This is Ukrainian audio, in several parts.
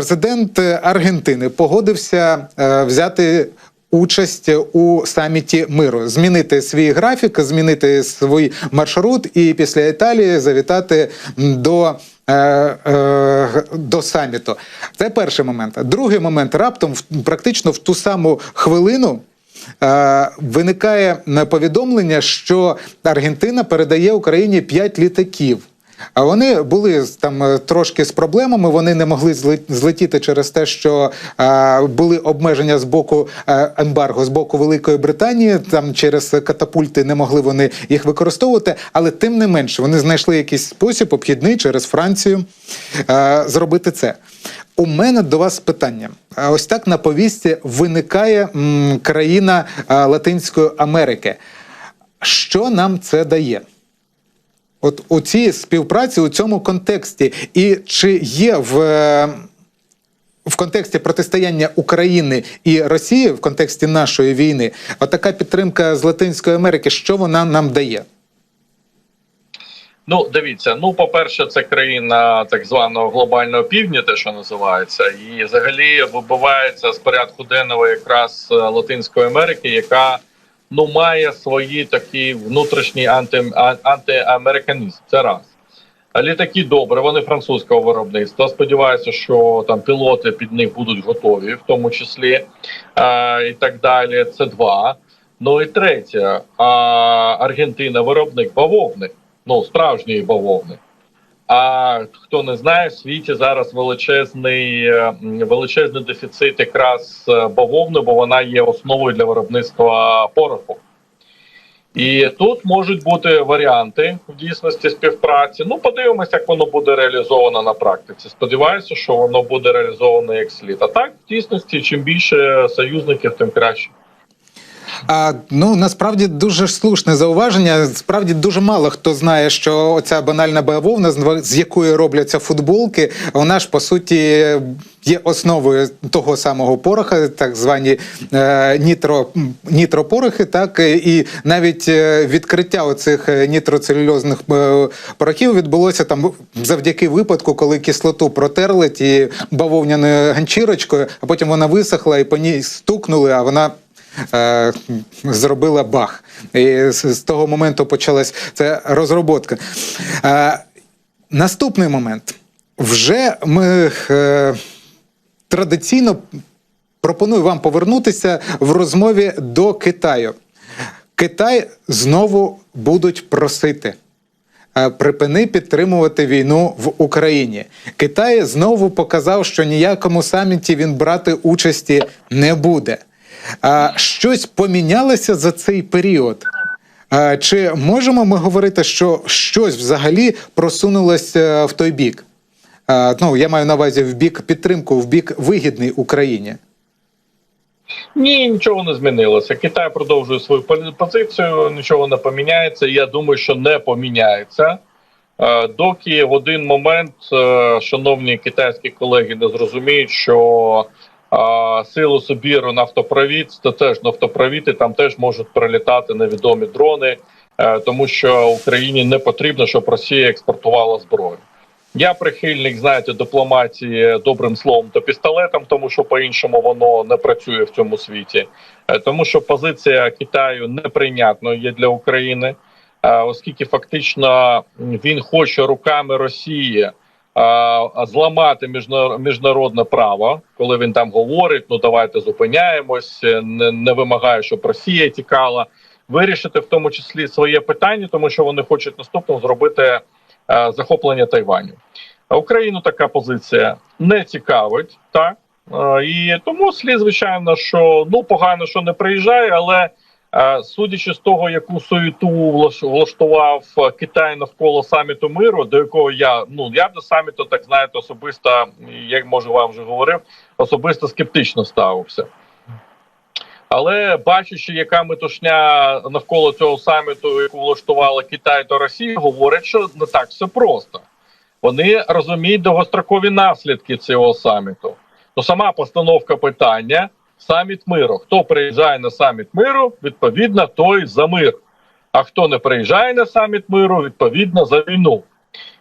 президент Аргентини погодився е, взяти. Участь у саміті миру, змінити свій графік, змінити свій маршрут, і після Італії завітати до, е, е, до саміту. Це перший момент. Другий момент раптом в- практично в ту саму хвилину. Виникає повідомлення, що Аргентина передає Україні 5 літаків. А вони були там е, трошки з проблемами. Вони не могли зле- злетіти через те, що е, були обмеження з боку е, ембарго з боку Великої Британії. Там через катапульти не могли вони їх використовувати. Але тим не менше вони знайшли якийсь спосіб обхідний через Францію е, зробити це. У мене до вас питання. Ось так на повісті виникає м, країна е, Латинської Америки. Що нам це дає? От у цій співпраці у цьому контексті, і чи є в, е, в контексті протистояння України і Росії в контексті нашої війни, отака підтримка з Латинської Америки, що вона нам дає? Ну, дивіться, ну по-перше, це країна так званого глобального півдня, те, що називається, і взагалі вибивається з порядку денного якраз е, Латинської Америки, яка ну має свої такі внутрішній анти, антиамериканізм. Це раз. Літаки добре, вони французького виробництва. Сподіваюся, що там пілоти під них будуть готові, в тому числі а, і так далі. Це два. Ну і третє, а, Аргентина виробник бавовни ну справжньої бавовни. А хто не знає, в світі зараз величезний е, величезний дефіцит якраз е, бавовни, бо вона є основою для виробництва пороху. І тут можуть бути варіанти в дійсності співпраці. Ну, подивимося, як воно буде реалізовано на практиці. Сподіваюся, що воно буде реалізовано як слід. А так, в дійсності, чим більше союзників, тим краще. А ну насправді дуже слушне зауваження. Справді дуже мало хто знає, що оця банальна бавовна, з- якої робляться футболки, вона ж по суті є основою того самого пороха, так звані е, нітро, нітропорохи. Так і навіть е, відкриття оцих е, нітроцелюльозних е, порохів відбулося там завдяки випадку, коли кислоту протерли ті бавовняною ганчірочкою, а потім вона висохла і по ній стукнули, а вона е, зробила бах. І з, того моменту почалась ця розроботка. Е, наступний момент. Вже ми е, традиційно пропоную вам повернутися в розмові до Китаю. Китай знову будуть просити. Припини підтримувати війну в Україні. Китай знову показав, що ніякому саміті він брати участі не буде. А щось помінялося за цей період. А, Чи можемо ми говорити, що щось взагалі просунулося в той бік? А, Ну, я маю на увазі в бік підтримку, в бік вигідний Україні. Ні, нічого не змінилося. Китай продовжує свою позицію, нічого не поміняється. Я думаю, що не поміняється. Доки в один момент, е, шановні китайські колеги, не зрозуміють, що силу Сибіру нафтопровід, це теж нафтопровід, там теж можуть прилітати невідомі дрони, е, тому що Україні не потрібно, щоб Росія експортувала зброю. Я прихильник, знаєте, дипломатії добрим словом та пістолетом, тому що по-іншому воно не працює в цьому світі, Е, тому що позиція Китаю неприйнятною є для України, е, оскільки фактично він хоче руками Росії зламати міжна- міжнародне право, коли він там говорить: ну давайте зупиняємось, е, не, не вимагає, щоб Росія тікала. Вирішити в тому числі своє питання, тому що вони хочуть наступним зробити е, захоплення Тайваню. А Україну така позиція не цікавить, так Е, і тому слід, звичайно, що ну погано, що не приїжджає, але судячи з того, яку суєту влаш- влаштував е, Китай навколо саміту миру, до якого я ну я до саміту, так знаєте, особисто, як може вам вже говорив, особисто скептично ставився. Але бачачи, яка метушня навколо цього саміту, яку влаштувала Китай та Росія, говорять, що не так все просто. Вони розуміють довгострокові наслідки цього саміту. То сама постановка питання: саміт миру. Хто приїжджає на саміт миру, відповідно, той за мир. А хто не приїжджає на саміт миру, відповідно за війну.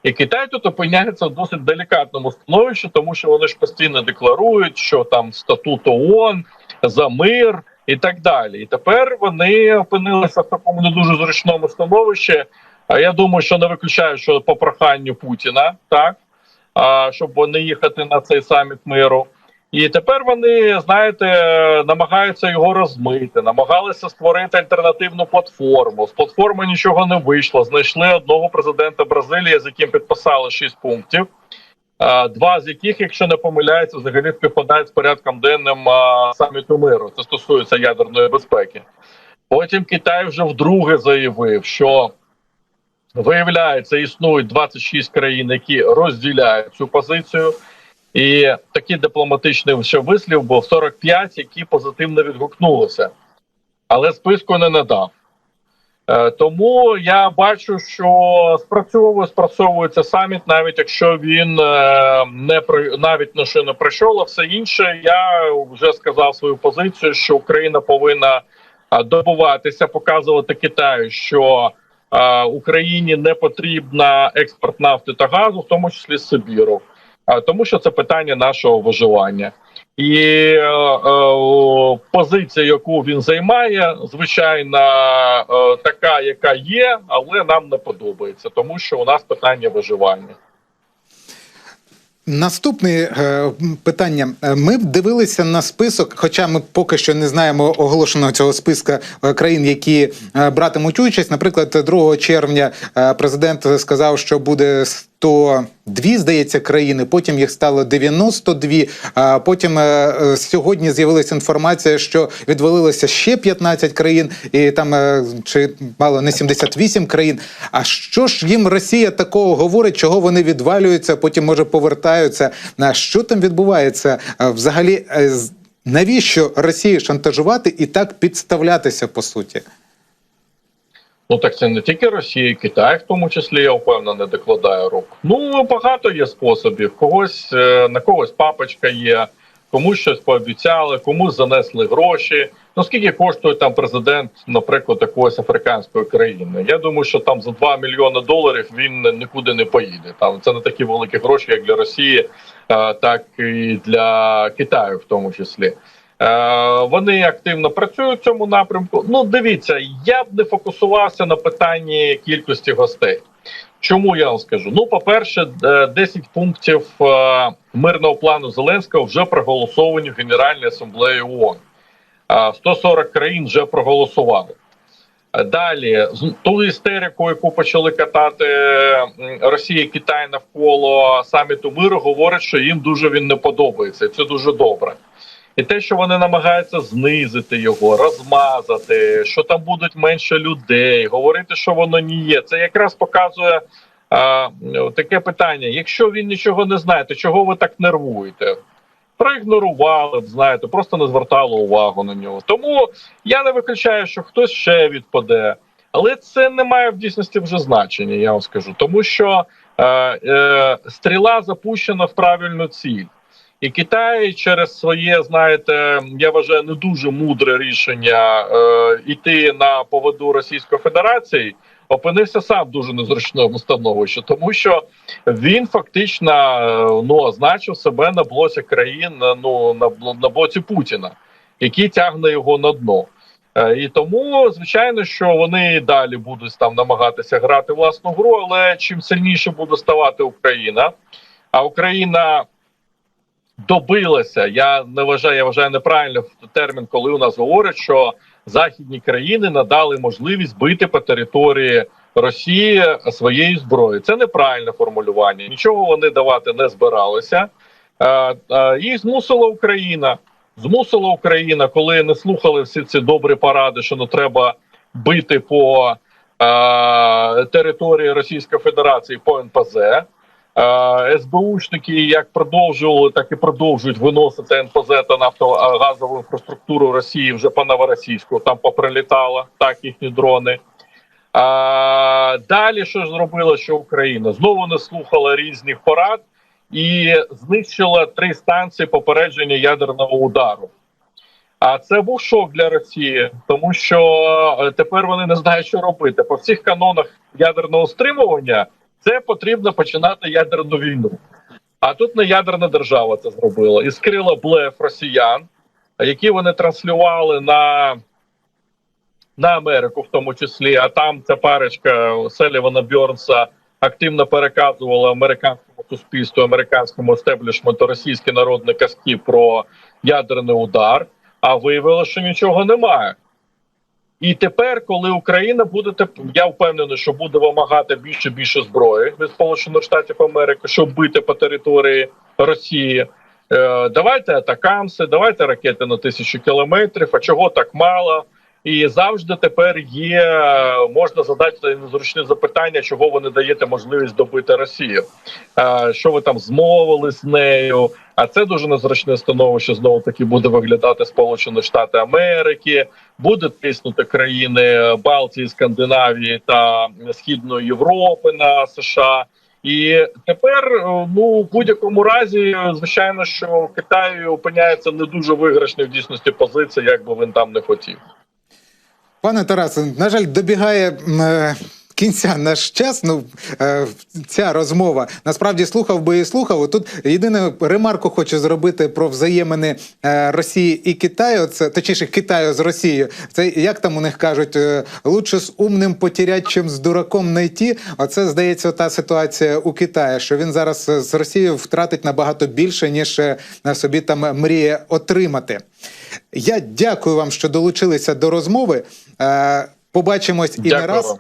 І Китай тут опиняється в досить делікатному становищі, тому що вони ж постійно декларують, що там статут ООН за мир і так далі. І тепер вони опинилися в такому не дуже зручному становищі. А я думаю, що не виключаю, що по проханню Путіна, так а, щоб не їхати на цей саміт миру. І тепер вони, знаєте, намагаються його розмити, намагалися створити альтернативну платформу. З платформи нічого не вийшло. Знайшли одного президента Бразилії, з яким підписали шість пунктів. Два з яких, якщо не помиляються, взагалі співпадають з порядком денним саміту миру. Це стосується ядерної безпеки. Потім Китай вже вдруге заявив, що виявляється, існують 26 країн, які розділяють цю позицію. І такий дипломатичний ще вислів був 45, які позитивно відгукнулися, але списку не надав. Е, тому я бачу, що спрацьовує, спрацьовується саміт, навіть якщо він е, не навіть на не прийшов, а все інше. Я вже сказав свою позицію, що Україна повинна е, добуватися, показувати Китаю, що Україні не потрібна експорт нафти та газу, в тому числі з Сибіру. Тому, що це питання нашого виживання, і е, е, позиція, яку він займає, звичайно, е, така, яка є, але нам не подобається, тому що у нас питання виживання. Наступне е, питання. Е, Ми дивилися на список, хоча ми поки що не знаємо оголошеного цього списка е, країн, які братимуть участь. Наприклад, 2 червня президент сказав, що буде 102, здається, країни. Потім їх стало 92. А потім е, е, сьогодні з'явилася інформація, що відвалилося ще 15 країн, і там е, чи мало не 78 країн. А що ж їм Росія такого говорить, чого вони відвалюються, потім може повертаються? А що там відбувається? Взагалі, е, навіщо Росії шантажувати і так підставлятися по суті? Ну так це не тільки Росія, і Китай, в тому числі я впевнений, докладає рук. Ну багато є способів. Когось е, на когось папочка є, комусь щось пообіцяли, комусь занесли гроші. Ну скільки коштує там президент, наприклад, якоїсь африканської країни? Я думаю, що там за 2 мільйони доларів він нікуди не поїде. Там це не такі великі гроші, як для Росії, так і для Китаю, в тому числі. Е, Вони активно працюють в цьому напрямку. Ну, дивіться, я б не фокусувався на питанні кількості гостей. Чому я вам скажу? Ну, по-перше, е, 10 пунктів е, мирного плану Зеленського вже проголосовані в Генеральній асамблеї ООН. Е, 140 країн вже проголосували. Е, Далі ту істерику, яку почали катати Росія і Китай навколо саміту миру, говорять, що їм дуже він не подобається. Це дуже добре. І те, що вони намагаються знизити його, розмазати, що там будуть менше людей, говорити, що воно не є, це якраз показує а, таке питання: якщо він нічого не знає, то чого ви так нервуєте? Проігнорували б, знаєте, просто не звертали увагу на нього. Тому я не виключаю, що хтось ще відпаде. Але це не має в дійсності вже значення, я вам скажу. Тому що е, е, стріла запущена в правильну ціль. І Китай через своє, знаєте, я вважаю, не дуже мудре рішення е, йти на поводу Російської Федерації, опинився сам дуже незручному становищі, тому що він фактично е, ну означив себе на блоці країн, е, ну на на боці Путіна, який тягне його на дно. Е, І тому, звичайно, що вони далі будуть там намагатися грати власну гру, але чим сильніше буде ставати Україна, а Україна добилася. Я не вважаю, я вважаю неправильно термін, коли у нас говорять, що західні країни надали можливість бити по території Росії своєю зброєю. Це неправильне формулювання. Нічого вони давати не збиралися. Е, е, Їх змусила Україна. Змусила Україна, коли не слухали всі ці добрі поради, що не треба бити по е, території Російської Федерації по НПЗ. СБУшники як продовжували, так і продовжують виносити НПЗ та нафтогазову інфраструктуру Росії вже по новоросійську. Там поприлітало так їхні дрони. Далі що зробила, що Україна знову не слухала різних порад і знищила три станції попередження ядерного удару. А це був шок для Росії, тому що е, тепер вони не знають, що робити. По всіх канонах ядерного стримування це потрібно починати ядерну війну. А тут не ядерна держава це зробила і скрила блеф росіян, які вони транслювали на, на Америку, в тому числі. А там ця парочка Селівана Бьорнса активно переказувала американському суспільству, американському естеблішменту російські народні казки про ядерний удар. А виявилося, що нічого немає. І тепер, коли Україна буде я впевнений, що буде вимагати більше більше зброї від Сполучених Штатів Америки, щоб бити по території Росії. Е, давайте атакамси, давайте ракети на тисячу кілометрів. А чого так мало? І завжди тепер є можна задати незручне запитання, чого ви не даєте можливість добити Росію. Що ви там змовили з нею? А це дуже незручне становище знову таки буде виглядати Сполучені Штати Америки, буде тиснути країни Балтії, Скандинавії та Східної Європи на США. І тепер, ну в будь-якому разі, звичайно, що Китай опиняється не дуже виграшній в дійсності позиції, як би він там не хотів. Пане Тарасе, на жаль, добігає е, кінця наш час. Ну е, ця розмова насправді слухав би і слухав. Тут єдине ремарку хочу зробити про взаємини е, Росії і Китаю. Це точніше Китаю з Росією. Це як там у них кажуть, е, лучше з умним потерять, чим з дураком найти. Оце здається та ситуація у Китаї, що він зараз з Росією втратить набагато більше, ніж е, собі там мріє отримати. Я дякую вам, що долучилися до розмови. Побачимось і Дякую не раз.